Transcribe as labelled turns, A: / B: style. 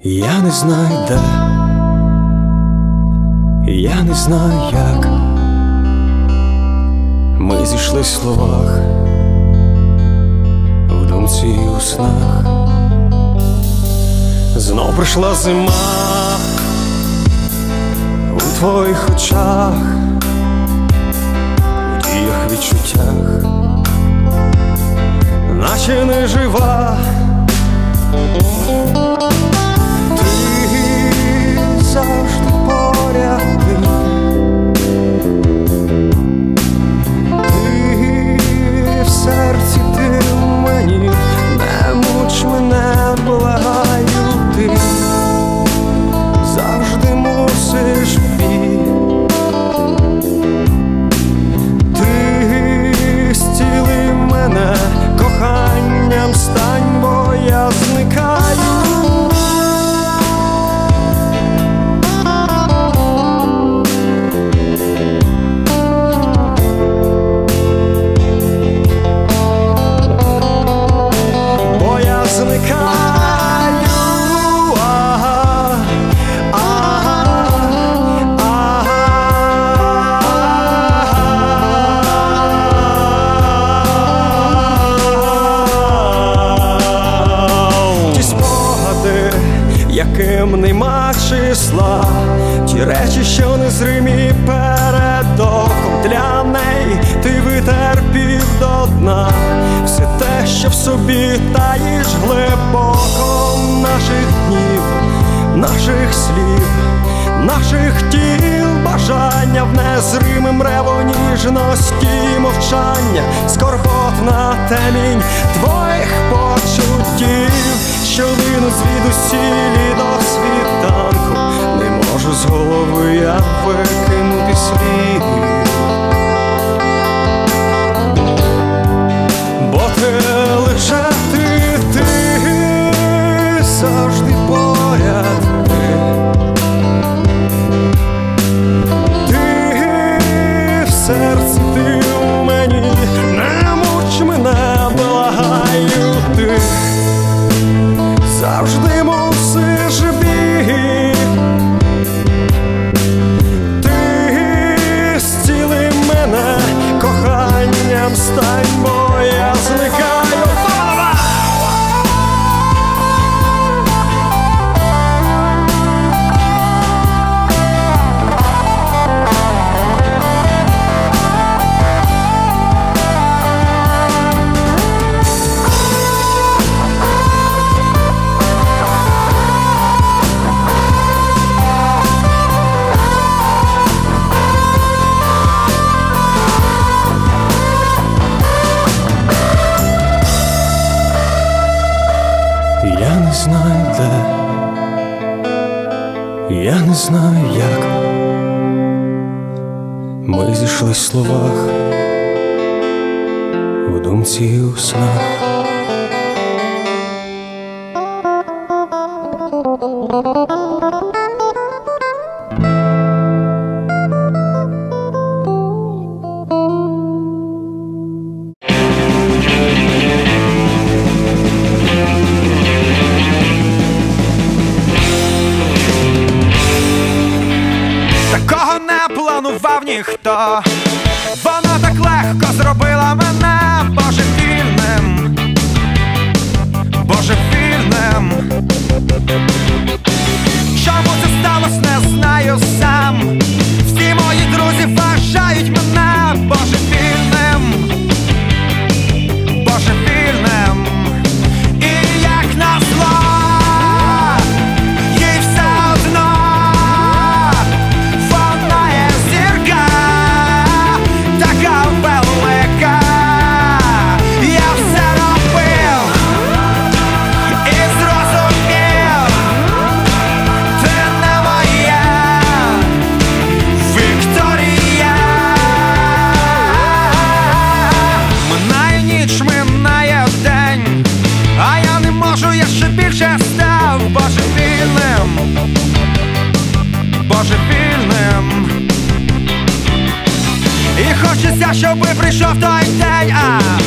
A: Я не знаю де, я не знаю як. Ми зійшли в словах, в думці і у снах. Знов прийшла зима у твоїх очах, у діях відчуттях, наче не жива. Для неї ти витерпів до дна, все те, що в собі таїш глибоко наших днів, наших слів, наших тіл, бажання в незримим ніжності, мовчання, скорботна темінь твоїх почуттів, що линуть звідусілі до світанку, не можу з голови я викинути слід. Не знаю де, я не знаю як. Ми зійшли в словах, в думці і у снах.
B: Такого ніхто. Вона так легко зробила мене щоби прийшов той день, а